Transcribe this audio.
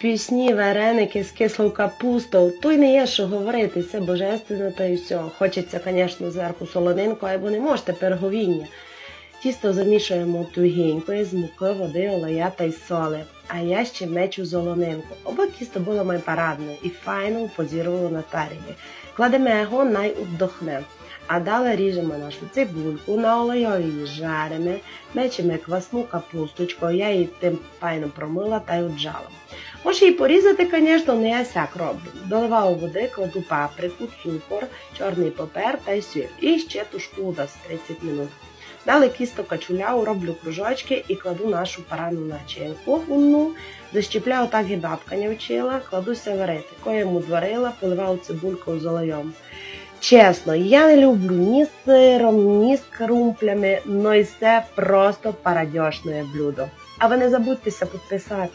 Пісні, вареники з кислою капустою, то й не є що говорити, це божественно та й все. Хочеться, звісно, зверху солонинку, або не можете перговіння. Тісто замішуємо тугенько з муки, води, олея та й соли. А я ще мечу золонинку. Оба тісто було май парадне і файно позірувало на тарілі. Кладемо його, най вдохне. А далі ріжемо нашу цибульку, на олейові жаримо, мечемо квасну капусточку, я її тим файно промила та й отжала. Може її порізати, звісно, не я сяк роблю. Доливаю води, кладу паприку, цукор, чорний папер та й сіль. І ще тушку десь 30 минут. Далі кісто качуляу, роблю кружочки і кладу нашу парану начинку умну, защіпляю так і бабка не вчила, кладуся варити. Коєму зварила, поливаю цибулькою з олеєм. Чесно, я не люблю ні з сиром, ні з крумплями, но й це просто парадьошне блюдо. А ви не забудьтеся підписати.